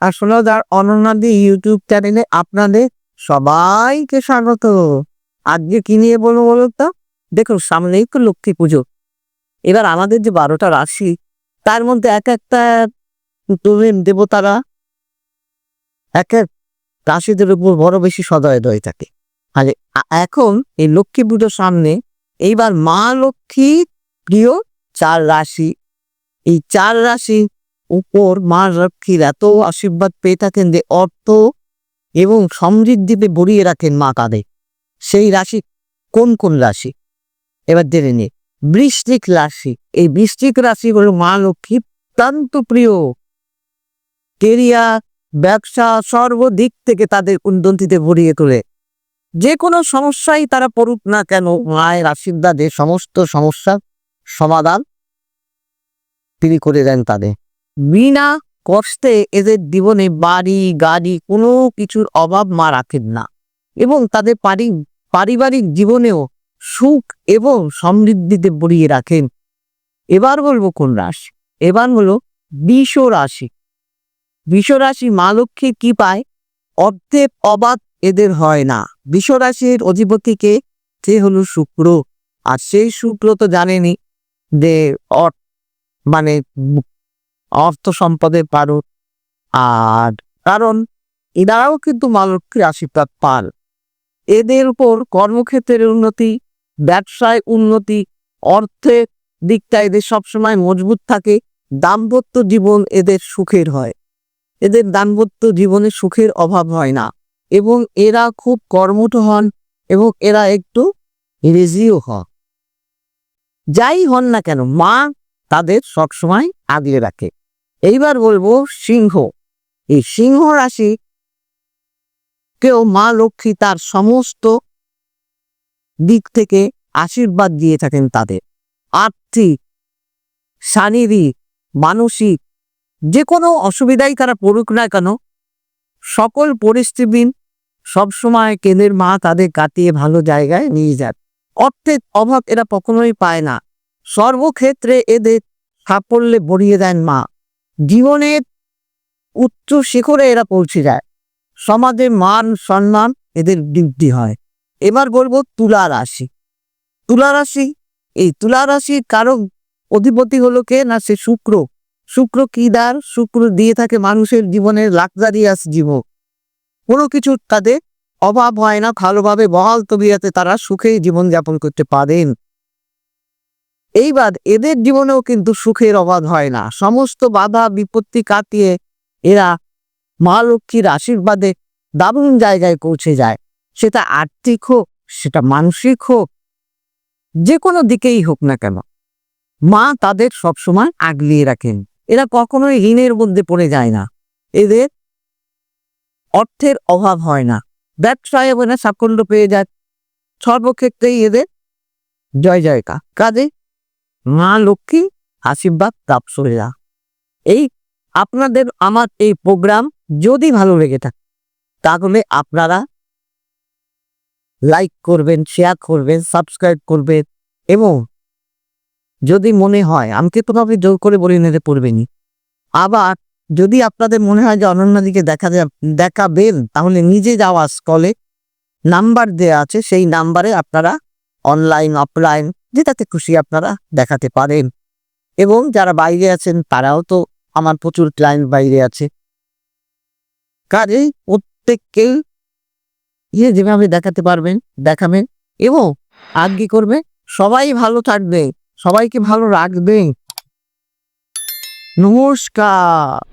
আর সোনাদার অনন্যাদি YouTube চ্যানেলে আপনাদের সবাইকে স্বাগত। আজকে কি নিয়ে বলব বলো তো? দেখুন সামনেই তো লক্ষ্মী পুজো। এবার আমাদের যে বারোটা রাশি, তার মধ্যে এক একটা দেব- দেবতারা এক এক রাশিদের উপর বড় বেশি সদয় দয় থাকে। আর এখন এই লক্ষ্মী পুজোর সামনে এইবার মা লক্ষ্মী প্রিয় চার রাশি। এই চার রাশি উপর মা লক্ষ্মীর এত আশীর্বাদ পেয়ে থাকেন যে অর্থ এবং সমৃদ্ধিতে ভরিয়ে রাখেন মা তাদের সেই রাশি কোন কোন রাশি? এবার জেনে নিই। বৃষ্টিক রাশি। এই বৃষ্টিক রাশি হলো মা লক্ষ্মী, অত্যন্ত প্রিয়। কেরিয়ার, ব্যবসা সর্বদিক থেকে তাদের উন্নতিতে ভরিয়ে তোলে। যে কোনো সমস্যাই তারা পড়ুক না কেন, মায়ের আশীর্বাদে সমস্ত সমস্যার সমাধান তিনি করে দেন তাদের। বিনা কষ্টে এদের জীবনে বাড়ি, গাড়ি কোনো কিছুর অভাব মা রাখেন না এবং তাদের পারি, পারিবারিক জীবনেও সুখ এবং সমৃদ্ধিতে বড়িয়ে রাখেন। এবার বলব কোন রাশি? এবার হলো বিষ রাশি। বিষ রাশি মা লক্ষ্মী কি পায়? অর্ধেক অবাধ এদের হয় না। বিষ রাশির অধিপতিকে সে হলো শুক্র। আর সেই শুক্র তো জানেনি যে মানে অর্থ সম্পদের পারো। আর কারণ এনারাও কিন্তু মা লক্ষ্মীর আশীর্বাদ পান। এদের উপর কর্মক্ষেত্রের উন্নতি, ব্যবসায় উন্নতি অর্থের দিকটা এদের সবসময় মজবুত থাকে। দাম্পত্য জীবন এদের সুখের হয়। এদের দাম্পত্য জীবনে সুখের অভাব হয় না। এবং এরা খুব কর্মঠ হন এবং এরা একটু রেজিও হন। যাই হন না কেন, মা তাদের সবসময় আগলে রাখে। এইবার বলব সিংহ। এই সিংহ রাশি কেউ মা লক্ষ্মী তার সমস্ত দিক থেকে আশীর্বাদ দিয়ে থাকেন তাদের। আর্থিক, শারীরিক, মানসিক যে কোনো অসুবিধাই তারা পড়ুক না কেন, সকল পরিস্থিতি সবসময় কেন্দ্রের মা তাদের কাটিয়ে ভালো জায়গায় নিয়ে যান। অর্থের অভাব এরা কখনোই পায় না। সর্বক্ষেত্রে এদের সাফল্যে ভরিয়ে দেন মা। জীবনের উচ্চ শিখরে এরা পৌঁছে যায়। সমাজে মান, সম্মান এদের বৃদ্ধি হয়। এবার বলব তুলা রাশি। তুলা রাশি, এই তুলা রাশির কারও অধিপতি হলো কে না সে শুক্র। শুক্র কি দ্বার? শুক্র দিয়ে থাকে মানুষের জীবনের লাক্সারিয়াস জীবন। কোনো কিছু তাদের অভাব হয় না, ভালোভাবে বহাল তবিয়াতে তারা সুখে জীবনযাপন করতে পারেন। এইবার এদের জীবনেও কিন্তু সুখের অভাব হয় না। সমস্ত বাধা, বিপত্তি কাটিয়ে এরা মা লক্ষ্মীর আশীর্বাদে দারুণ জায়গায় পৌঁছে যায়। সেটা আর্থিক হোক, সেটা মানসিক হোক, যে কোনো দিকেই হোক না কেন। মা তাদের সবসময় আগলিয়ে রাখেন। এরা কখনোই ঋণের মধ্যে পড়ে যায় না। এদের অর্থের অভাব হয় না। ব্যবসায় সাফল্য পেয়ে যায়। সর্বক্ষেত্রেই এদের জয় জয়কা কাজে মা লক্ষ্মী আশীর্বাদ যা এই আপনাদের আমার এই প্রোগ্রাম যদি ভালো লেগে থাকে, তাহলে আপনারা লাইক করবেন, শেয়ার করবেন, সাবস্ক্রাইব করবেন এবং যদি মনে হয় আমাকে ভাবে জোর করে বলে নিতে পড়বেনি আবার যদি আপনাদের মনে হয় যে অনন্যাদিকে দেখা যা- দেখাবেন, তাহলে নিজে যাওয়া, স্কলে নাম্বার দেওয়া আছে, সেই নাম্বারে আপনারা অনলাইন অফলাইন যেটাতে খুশি আপনারা দেখাতে পারেন। এবং যারা বাইরে আছেন, তারাও তো আমার প্রচুর ক্লায়েন্ট বাইরে আছে। কাজেই প্রত্যেককে ইয়ে যেভাবে দেখাতে পারবেন, দেখাবেন এবং আর কি করবে, সবাই ভালো থাকবে, সবাইকে ভালো রাখবেন নমস্কার।